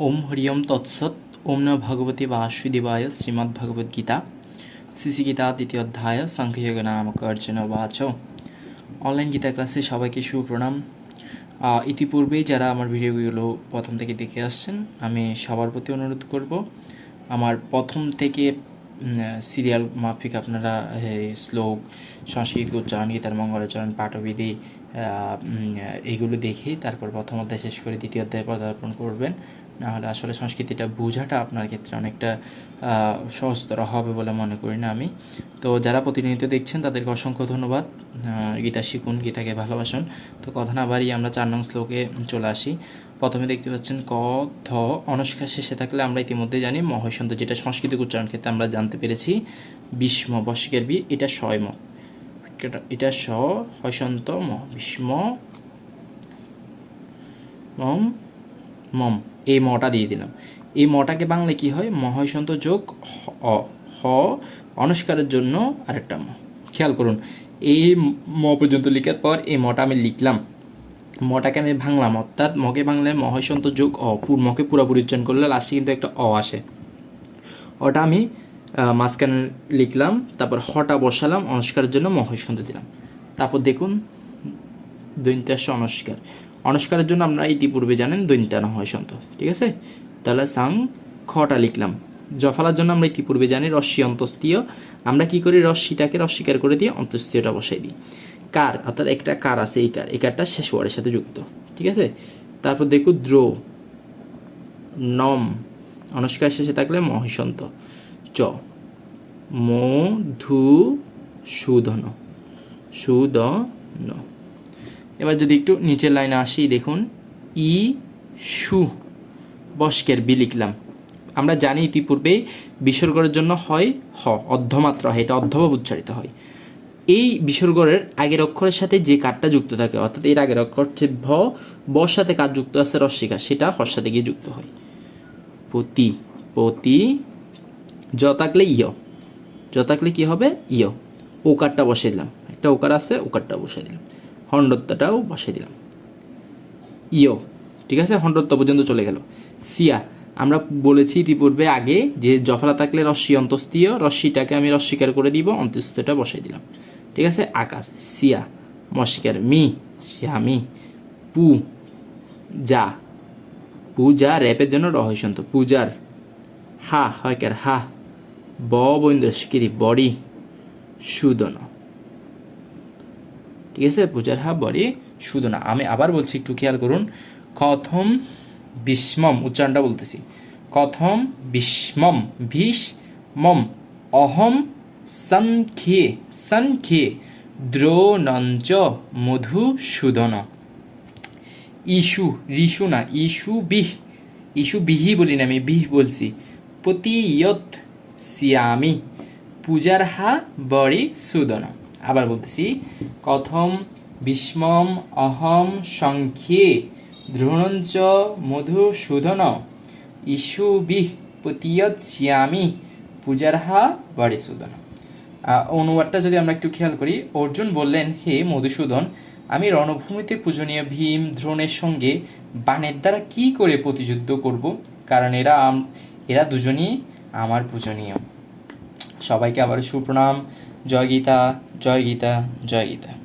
ওম হরিয়ম তৎসৎ। ওম ন ভগবতী বাসুদেবায় শ্রীমদ্ ভগবদ গীতা। সিসি গীতা দ্বিতীয় অধ্যায় সংখ্যযোগ নামক অর্জুন বাচ অনলাইন গীতা ক্লাসে সবাইকে সুপ্রণাম। ইতিপূর্বে যারা আমার ভিডিওগুলো প্রথম থেকে দেখে আসছেন, আমি সবার প্রতি অনুরোধ করব, আমার প্রথম থেকে সিরিয়াল মাফিক আপনারা এই শ্লোক, সংস্কৃত, উচ্চারণ, গীতার মঙ্গলাচরণ পাঠবিধি এইগুলো দেখে তারপর প্রথম অধ্যায় শেষ করে দ্বিতীয় অধ্যায়ে পদার্পণ করবেন। নাহলে আসলে সংস্কৃতিটা বোঝাটা আপনার ক্ষেত্রে অনেকটা সহজতর হবে বলে মনে করি না আমি। তো যারা প্রতিনিয়ত দেখছেন, তাদেরকে অসংখ্য ধন্যবাদ। গীতা শিখুন, গীতাকে ভালোবাসুন। তো কথা না বাড়িয়ে আমরা চার নং শ্লোকে চলে আসি। প্রথমে দেখতে পাচ্ছেন ক থ অনস্কার শেষে থাকলে আমরা ইতিমধ্যে জানি মহৈসন্ত যেটা সাংস্কৃতিক উচ্চারণ ক্ষেত্রে আমরা জানতে পেরেছি। বিস্ম বর্ষিকের বি, এটা শয়ম এটা- স হসন্ত ম বিস্ম মম মম। এই মটা দিয়ে দিলাম। এই মটাকে বাংলায় কি হয়? মহাসন্ত যোগ হ- অ, হ অনুষ্কারের জন্য আরেকটা ম। খেয়াল করুন, এই ম পর্যন্ত লিখার পর এই মটা আমি লিখলাম। মটাকে আমি ভাঙলাম, অর্থাৎ মকে ভাঙলে মহাসন্ত যোগ, অ পুর, মকে পুরোপুরি উচ্চারণ করলে লাস্টে কিন্তু একটা অ আসে। ওটা আমি মাঝখানে লিখলাম, তারপর হটা বসালাম অনুষ্কারের জন্য মহাসন্ত দিলাম। তারপর দেখুন দৈন্তাস্য অনস্কার। অনস্কারের জন্য আমরা ইতিপূর্বে জানেন দৈন্তান সন্ত, ঠিক আছে? তাহলে সাং খটা লিখলাম। জফালার জন্য আমরা ইতিপূর্বে জানি রশ্মি অন্তস্তীয় আমরা কি করি? রশ্মিটাকে রস্বীকার করে দিয়ে অন্তস্তীয়টা বসাই দিই। কার, অর্থাৎ একটা কার আছে, এই কার, এই কারটা শেষ ওয়ার্ডের সাথে যুক্ত, ঠিক আছে? তারপর দেখো দ্রো, নম, অনুষ্কার শেষে থাকলে মহিষন্ত চ মধু সুধন সুদন এবার যদি একটু নিচের লাইনে আসি, দেখুন, ই, সু, বস্কের বি লিখলাম। আমরা জানি ইতিপূর্বে বিসর্গের জন্য হয় হ, অর্ধমাত্রা হয়, এটা অর্ধভাব উচ্চারিত হয়। এই বিসর্গের আগের অক্ষরের সাথে যে কাঠটা যুক্ত থাকে, অর্থাৎ এর আগের অক্ষর হচ্ছে ভ বর সাথে কাঠ যুক্ত আছে? রস্মিকা সেটা হর সাথে গিয়ে যুক্ত হয়। পতি পতি জ থাকলে ইয় জ থাকলে কি হবে? ইয় ওকারটা বসে দিলাম। একটা ওকার আছে, ওকারটা বসে দিলাম। হন্ডত্বটাও বসে দিলাম। ইয় ঠিক আছে? হন্ডত্ব পর্যন্ত চলে গেল। সিয়া, আমরা বলেছি ইতিপূর্বে আগে যে জফলা থাকলে রশ্মি অন্তস্তীয় রশ্মিটাকে আমি রস্বীকার করে দিব অন্তস্থটা বসাই দিলাম। ঠিক আছে? আকার সিয়া মস্বীকার মি শ্যামি পু, যা। পূজা র্যাপের জন্য রহস্যন্ত। পূজার হা, হয়কার হা। ব বৈন্দস্কিরি বডি, সুদন। ঠিক আছে? পূজার হা, বডি, সুদনা। আমি আবার বলছি, একটু খেয়াল করুন। কথম বিস্মম, উচ্চারণটা বলতেছি। কথম বিস্মম ভীষ্মম অহম সনখে সনখে দ্রোণঞ্চ, মধুসূদন। ইস্যু রিসু না ইস্যু বিহ ইস্যু বিহি বলি না আমি, বিহ বলছি। প্রতিয়ত সিয়ামি পূজার হা বড়ি সুদন। আবার বলতেছি, কথম বিস্মম অহম সংখ্যে দ্রোণঞ্চ, মধুসূদন। ইস্যু বিহ প্রতিয়ত সিয়ামি পূজার হা বড়ি সুদন। অনুবাদটা যদি আমরা একটু খেয়াল করি, অর্জুন বললেন, হে মধুসূদন, আমি রণভূমিতে পূজনীয় ভীম, দ্রোণের সঙ্গে বাণের দ্বারা কি করে প্রতিযুদ্ধ করব? কারণ এরা এরা দুজনই আমার পূজনীয়। সবাইকে আবার সুপ্রণাম। জয় গীতা জয় গীতা জয় গীতা।